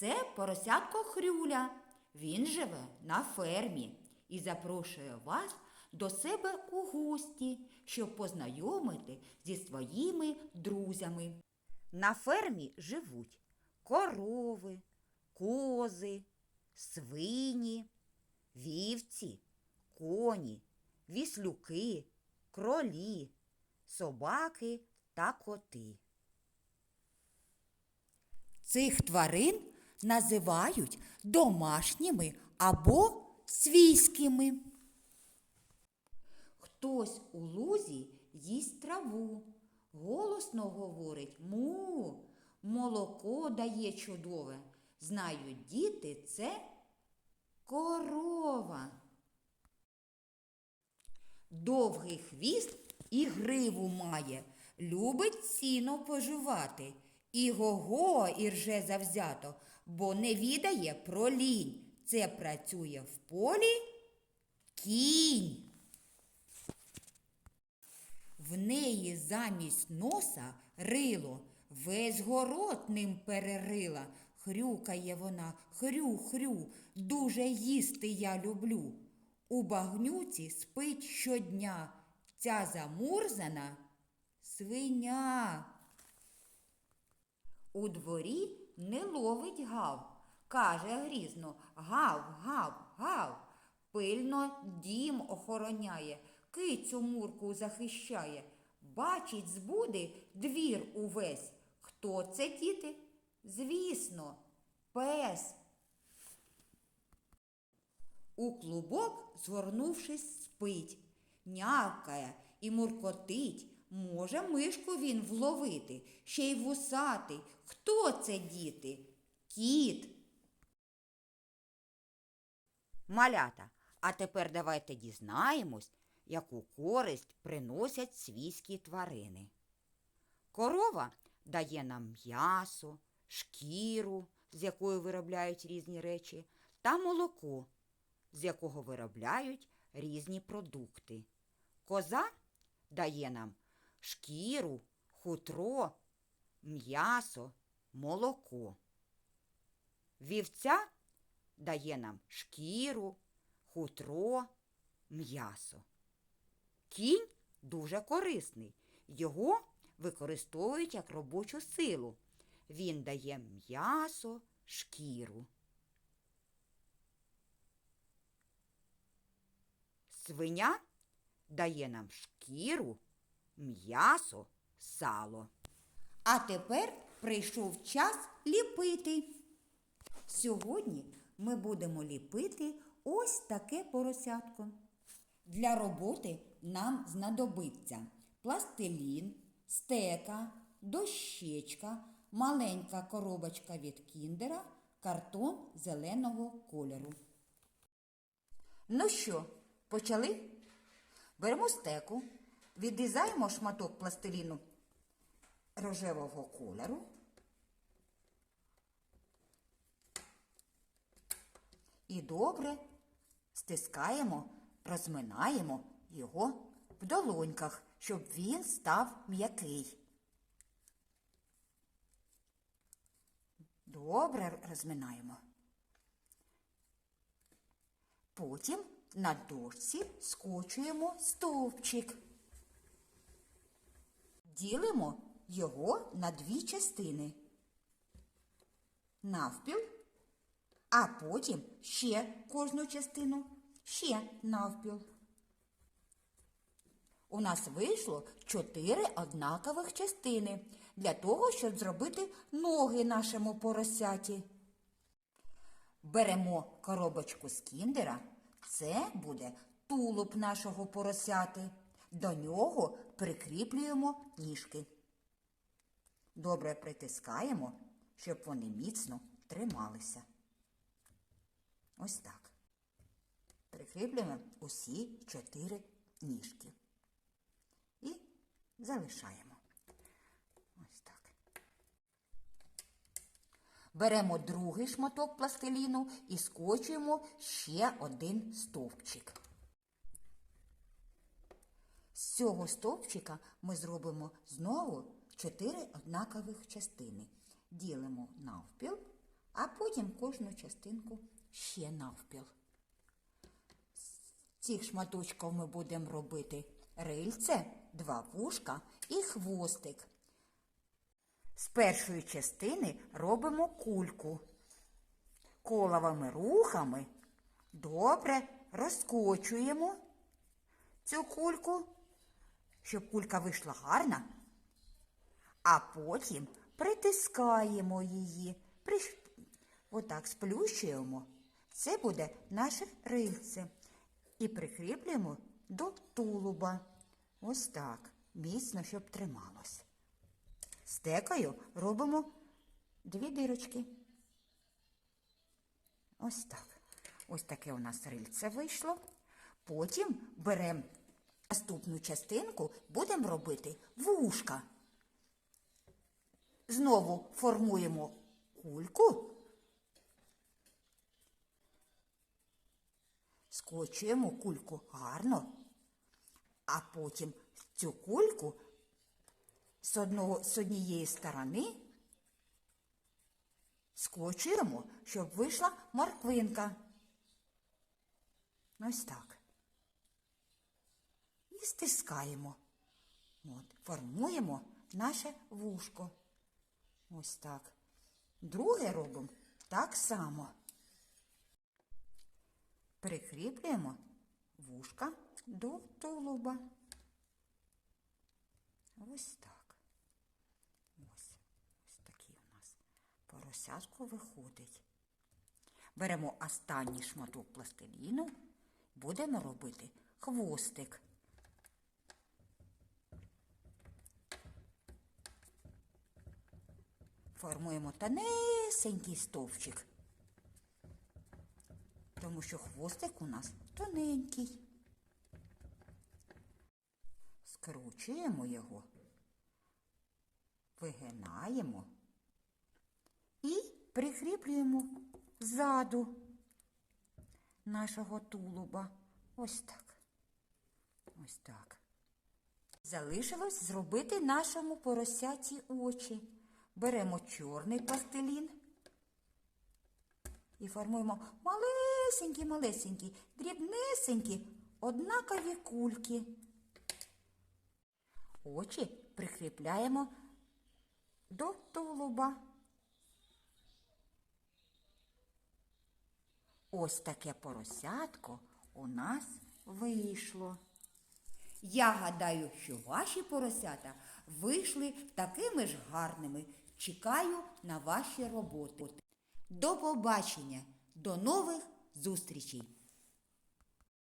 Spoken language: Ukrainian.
Це поросятко Хрюля. Він живе на фермі і запрошує вас до себе у гості, щоб познайомити зі своїми друзями. На фермі живуть корови, кози, свині, вівці, коні, віслюки, кролі, собаки та коти. Цих тварин називають домашніми або свійськими. Хтось у лузі їсть траву, голосно говорить му, молоко дає чудове. Знають діти це корова. Довгий хвіст і гриву має, любить сіно поживати. І го-го ірже завзято, бо не відає про лінь. Це працює в полі кінь. В неї замість носа рило, весь город ним перерила. Хрюкає вона, хрю-хрю, дуже їсти я люблю. У багнюці спить щодня ця замурзана свиня. У дворі не ловить гав, каже грізно гав, гав, гав. Пильно дім охороняє, кицю мурку захищає. Бачить збуди двір увесь. Хто це діти? Звісно, пес. У клубок, згорнувшись, спить, нявкає і муркотить. Може, мишку він вловити, ще й вусатий. Хто це діти? Кіт. Малята, а тепер давайте дізнаємось, яку користь приносять свійські тварини. Корова дає нам м'ясо, шкіру, з якої виробляють різні речі, та молоко, з якого виробляють різні продукти. Коза дає нам шкіру, хутро, м'ясо, молоко. Вівця дає нам шкіру, хутро, м'ясо. Кінь дуже корисний. Його використовують як робочу силу. Він дає м'ясо, шкіру. Свиня дає нам шкіру, м'ясо, сало. А тепер прийшов час ліпити. Сьогодні ми будемо ліпити ось таке поросятко. Для роботи нам знадобиться пластилін, стека, дощечка, маленька коробочка від кіндера, картон зеленого кольору. Ну що, почали? Беремо стеку, відрізаємо шматок пластиліну рожевого кольору. І добре стискаємо, розминаємо його в долоньках, щоб він став м'який. Добре розминаємо. Потім на дошці скочуємо стовпчик. Ділимо його на дві частини. Навпіл, а потім ще кожну частину, ще навпіл. У нас вийшло чотири однакових частини для того, щоб зробити ноги нашому поросяті. Беремо коробочку з кіндера. Це буде тулуб нашого поросяти. До нього прикріплюємо ніжки. Добре притискаємо, щоб вони міцно трималися. Ось так. Прикріплюємо усі чотири ніжки. І залишаємо. Ось так. Беремо другий шматок пластиліну і скочуємо ще один стовпчик. З цього стовпчика ми зробимо знову чотири однакових частини. Ділимо навпіл, а потім кожну частинку ще навпіл. З цих шматочків ми будемо робити рильце, два вушка і хвостик. З першої частини робимо кульку. Коловими рухами добре розкочуємо цю кульку, щоб кулька вийшла гарна, а потім притискаємо її, приш... отак сплющуємо. Це буде наше рильце. І прикріплюємо до тулуба. Ось так, міцно, щоб трималось. Стекою робимо дві дирочки. Ось так. Ось таке у нас рильце вийшло. Потім беремо наступну частинку, будемо робити вушка. Знову формуємо кульку, скочуємо кульку гарно, а потім цю кульку з, одного, з однієї сторони скочуємо, щоб вийшла морквинка. Ось так. І стискаємо. От, формуємо наше вушко. Ось так. Друге робимо так само. Прикріплюємо вушка до тулуба. Ось так. Ось, ось такий у нас поросятко виходить. Беремо останній шматок пластиліну, будемо робити хвостик. Формуємо тонесенький стовпчик, тому що хвостик у нас тоненький. Скручуємо його, вигинаємо і прикріплюємо ззаду нашого тулуба. Ось так. Ось так. Залишилось зробити нашому поросяці очі. Беремо чорний пластилін і формуємо малесенькі, малесенькі, дрібнесенькі, однакові кульки. Очі прикріпляємо до тулуба. Ось таке поросятко у нас вийшло. Я гадаю, що ваші поросята вийшли такими ж гарними. Чекаю на ваші роботи. До побачення, до нових зустрічей!